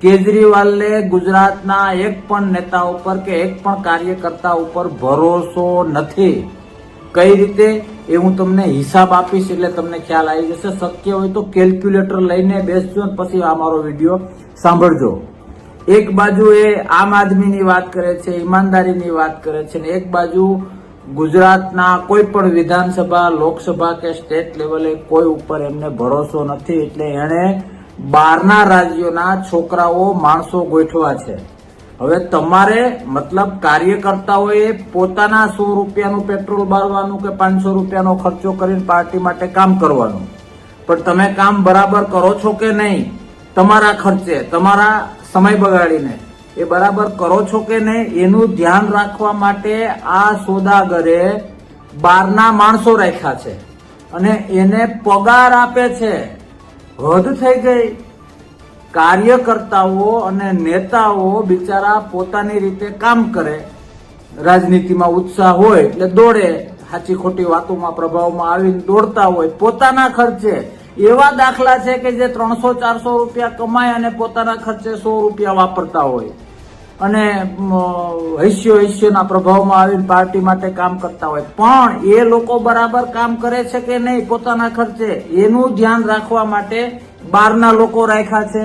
કેજરીવાલને ગુજરાતના એક પણ નેતા ઉપર કે એક પણ કાર્યકર્તા ઉપર ભરોસો નથી. કઈ રીતે? એ હું તમને હિસાબ આપીશ એટલે તમને ખ્યાલ આવી જશે. શક્ય હોય તો કેલ્ક્યુલેટર લઈને બેસજો પછી આ મારો વીડિયો સાંભળજો. એક બાજુ એ આમ આદમીની વાત કરે છે, ઈમાનદારીની વાત કરે છે ને એક બાજુ ગુજરાતના કોઈ પણ વિધાનસભા, લોકસભા કે સ્ટેટ લેવલે કોઈ ઉપર એમને ભરોસો નથી એટલે એણે બહારના રાજ્યોના છોકરાઓ માણસો ગોઠવા છે. હવે તમારે મતલબ કાર્યકર્તાઓએ પોતાના સો રૂપિયાનું પેટ્રોલ બાળવાનું કે પાંચસો રૂપિયાનો ખર્ચો કરીને પાર્ટી માટે કામ કરવાનું. પણ તમે કામ બરાબર કરો છો કે નહીં? તમારા ખર્ચે, તમારા સમય બગાડીને. એ બરાબર કરો છો કે નહીં? એનું ધ્યાન રાખવા માટે આ સોદાગરે બહારના માણસો રાખ્યા છે. અને એને પગાર આપે છે. હદ થઈ ગઈ. કાર્યકર્તાઓ અને નેતાઓ બિચારા પોતાની રીતે કામ કરે. રાજનીતિમાં ઉત્સાહ હોય એટલે દોડે. સાચી ખોટી વાતોમાં પ્રભાવમાં આવીને દોડતા હોય. પોતાના ખર્ચે. એવા દાખલા છે કે જે ત્રણસો ચારસો રૂપિયા કમાય અને પોતાના ખર્ચે સો રૂપિયા વાપરતા હોય. અને હૈસ્યો હૈસ્યોના પ્રભાવમાં આવીને પાર્ટી માટે કામ કરતા હોય. પણ એ લોકો બરાબર કામ કરે છે કે નહીં, પોતાના ખર્ચે, એનું ધ્યાન રાખવા માટે બહારના લોકો રાખ્યા છે.